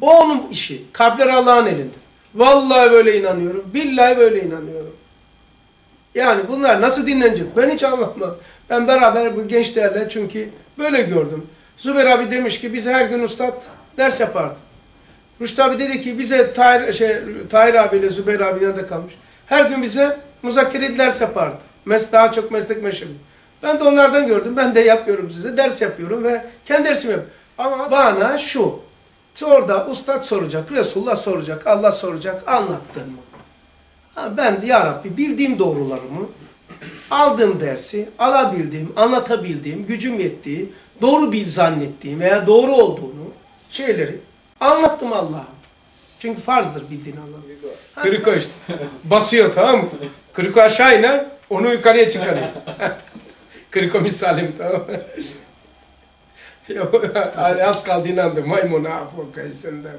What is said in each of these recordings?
O onun işi. Kalpler Allah'ın elinde. Vallahi böyle inanıyorum. Billahi böyle inanıyorum. Yani bunlar nasıl dinlenecek? Ben hiç anlatmam. Ben beraber bu gençlerle çünkü böyle gördüm. Zübeyir abi demiş ki biz her gün ustad ders yapardı. Rüştü abi dedi ki bize Tahir, şey, Tahir abiyle Zübeyir abi yanında kalmış. Her gün bize muzakkereli ders yapardı. Mes daha çok meslek meşhur. Ben de onlardan gördüm. Ben de yapıyorum size. Ders yapıyorum ve kendi dersimi yapıyorum. Ama bana şu. Orada ustad soracak, Resulullah soracak, Allah soracak. Anlattın mı? Ha, ben ya Rabbi bildiğim doğrularımı, aldığım dersi, alabildiğim, anlatabildiğim, gücüm yettiği, doğru bil zannettiğim veya doğru olduğunu şeyleri anlattım Allah'a. Çünkü farzdır bildiğin Allah'ın. Kriko işte. Basıyor tamam mı? Kriko aşağı iner, onu yukarıya çıkarıyor. Kriko misalim tamam mı? Az kaldı inandım. Maymun afokayısından.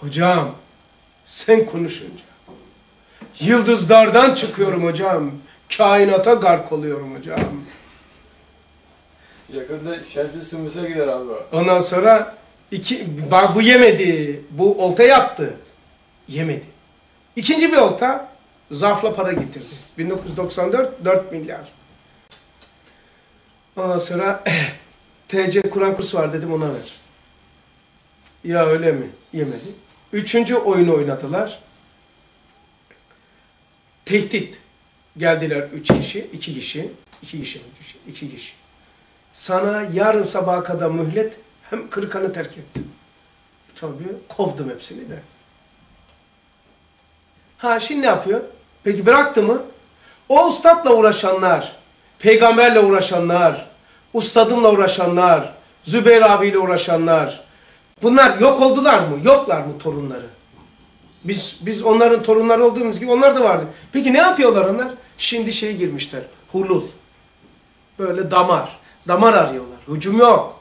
Hocam sen konuşunca yıldızlardan çıkıyorum hocam. Kainata gark oluyorum hocam. Yakında Şerfi Sümüs'e gider abi. Ondan sonra iki, bak bu yemedi. Bu olta yaptı. Yemedi. İkinci bir olta zarfla para getirdi. 1994 4 milyar. Ondan sonra TC Kur'an kursu var dedim ona ver. Ya öyle mi? Yemedi. Üçüncü oyunu oynadılar. Tehdit. Geldiler üç kişi, iki kişi, iki kişi, iki kişi, iki kişi. Sana yarın sabaha kadar mühlet hem kırkanı terk ettim. Tabii kovdum hepsini de. Ha şimdi ne yapıyor? Peki bıraktı mı? O ustadla uğraşanlar, peygamberle uğraşanlar, ustadımla uğraşanlar, Zübeyir abiyle uğraşanlar, bunlar yok oldular mı? Yoklar mı torunları? Biz biz onların torunları olduğumuz gibi onlar da vardı. Peki ne yapıyorlar onlar? Şimdi şey girmişler. Hulul. Böyle damar. Damar arıyorlar. Hücum yok.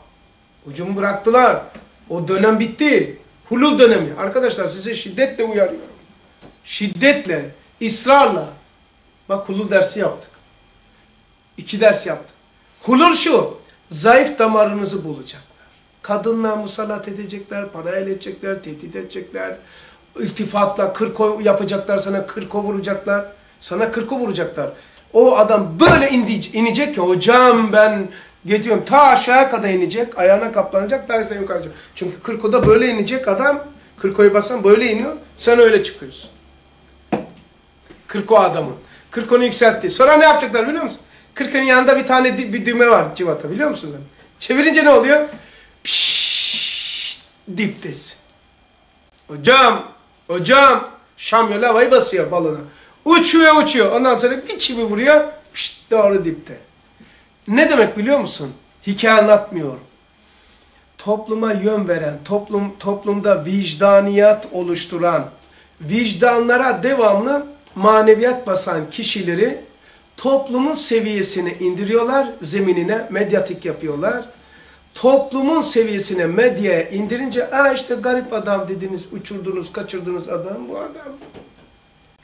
Hücumu bıraktılar. O dönem bitti. Hulul dönemi. Arkadaşlar size şiddetle uyarıyorum. Şiddetle, ısrarla. Bak hulul dersi yaptık. İki ders yaptık. Hulul şu. Zayıf damarınızı bulacaklar. Kadınla musallat edecekler, para edecekler, tehdit edecekler. İltifatla kırko yapacaklar sana, kırko vuracaklar. Sana kırko vuracaklar. O adam böyle indi, inecek ki hocam ben getiriyorum ta aşağıya kadar inecek, ayağına kaplanacak, sen yukarı Çünkü kırkoda böyle inecek adam, kırkoyu basan böyle iniyor, sen öyle çıkıyorsun. Kırko adamın. Kırkonu yükseltti. Sonra ne yapacaklar biliyor musun? Kırkının yanında bir tane bir düğme var civata biliyor musun? Çevirince ne oluyor? Pişşşş diptes. Hocam, hocam Şam yolu havayı basıyor balona. Uçuyor uçuyor. Ondan sonra bir çivi vuruyor. Pişt, doğru dipte. Ne demek biliyor musun? Hikaye anlatmıyorum. Topluma yön veren, toplum toplumda vicdaniyat oluşturan, vicdanlara devamlı maneviyat basan kişileri toplumun seviyesine indiriyorlar, zeminine medyatik yapıyorlar. Toplumun seviyesine medyaya indirince, aa işte garip adam dediniz, uçurdunuz, kaçırdınız adam, bu adam.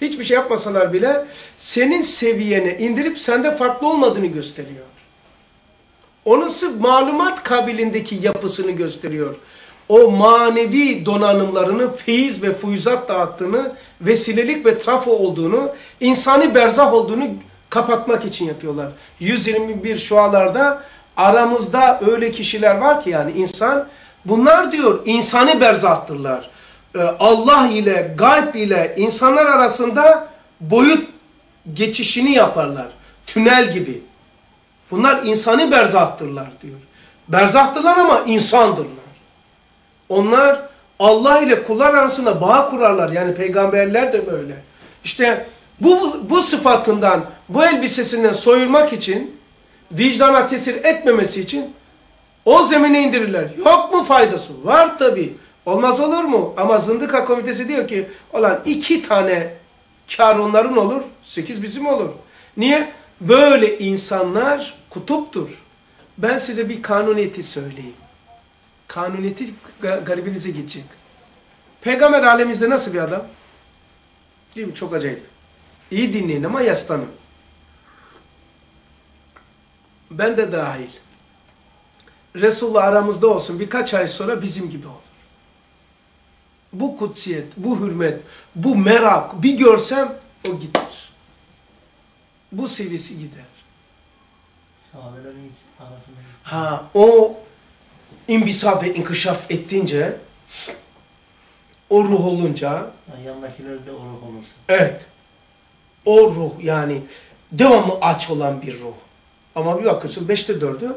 Hiçbir şey yapmasalar bile senin seviyene indirip sende farklı olmadığını gösteriyor. Onun sırf malumat kabilindeki yapısını gösteriyor. O manevi donanımlarını feyiz ve fuyuzat dağıttığını, vesilelik ve trafo olduğunu, insani berzah olduğunu kapatmak için yapıyorlar. 121 şualarda aramızda öyle kişiler var ki yani insan, bunlar diyor insani berzahtırlar. Ee, Allah ile, gayb ile insanlar arasında boyut geçişini yaparlar. Tünel gibi. Bunlar insani berzahtırlar diyor. Berzahtırlar ama insandırlar. Onlar Allah ile kullar arasında bağ kurarlar. Yani peygamberler de böyle. İşte bu, bu sıfatından, bu elbisesinden soyulmak için, vicdana tesir etmemesi için o zemine indirirler. Yok mu faydası? Var tabi. Olmaz olur mu? Ama Zındıka Komitesi diyor ki, olan iki tane kar onların olur, sekiz bizim olur. Niye? Böyle insanlar kutuptur. Ben size bir kanuniyeti söyleyeyim. Kanuniyeti garibinize gidecek. Peygamber alemimizde nasıl bir adam? Değil mi? Çok acayip. İyi dinleyin ama yaslanın. Ben de dahil. Resulullah aramızda olsun birkaç ay sonra bizim gibi olur. bu kutsiyet, bu hürmet, bu merak bir görsem o gider. Bu seviyesi gider. Sahabelerin arasında. Ha o imbisal ve inkişaf ettince o ruh olunca Yani yanındakiler de o ruh olursa. evet o ruh yani devamlı aç olan bir ruh. Ama bir bakıyorsun beşte dördü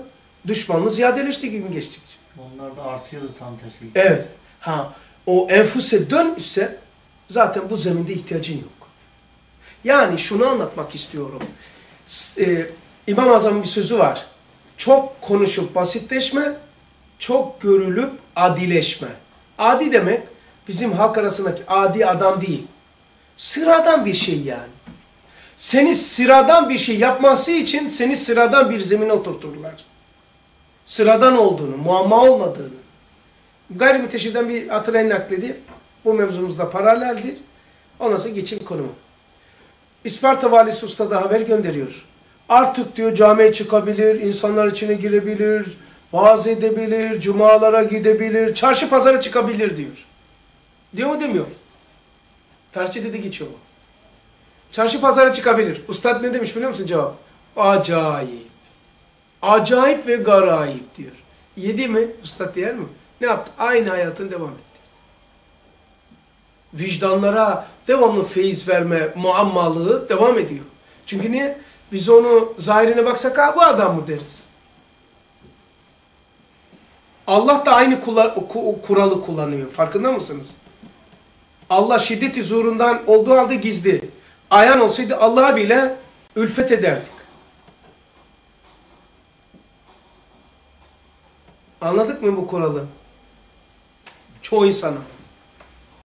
düşmanlığı ziyadeleşti gün geçtikçe. Onlar da artıyordu tam tersi. Evet. Ha o enfuse dön ise zaten bu zeminde ihtiyacın yok. Yani şunu anlatmak istiyorum. S- e, İmam Azam'ın bir sözü var. Çok konuşup basitleşme, çok görülüp adileşme. Adi demek bizim halk arasındaki adi adam değil. Sıradan bir şey yani. Seni sıradan bir şey yapması için seni sıradan bir zemine oturturlar. Sıradan olduğunu, muamma olmadığını. Gayrimüteşhirden bir hatırayın nakledi. Bu mevzumuzda paraleldir. Ondan sonra geçin konuma. İsparta valisi usta da haber gönderiyor. Artık diyor camiye çıkabilir, insanlar içine girebilir, vaaz edebilir, cumalara gidebilir, çarşı pazara çıkabilir diyor. Diyor mu demiyor. Tarihçi dedi geçiyor bu. Çarşı pazara çıkabilir. Ustad ne demiş biliyor musun cevap? Acayip. Acayip ve garayip diyor. Yedi mi? Ustad diyer mi? Ne yaptı? Aynı hayatın devam etti. Vicdanlara devamlı feyiz verme muammalığı devam ediyor. Çünkü niye? Biz onu zahirine baksak ha bu adam mı deriz. Allah da aynı kuralı kullanıyor. Farkında mısınız? Allah şiddeti zuhurundan olduğu halde gizli. Ayan olsaydı Allah'a bile ülfet ederdik. Anladık mı bu kuralı? Çoğu insana.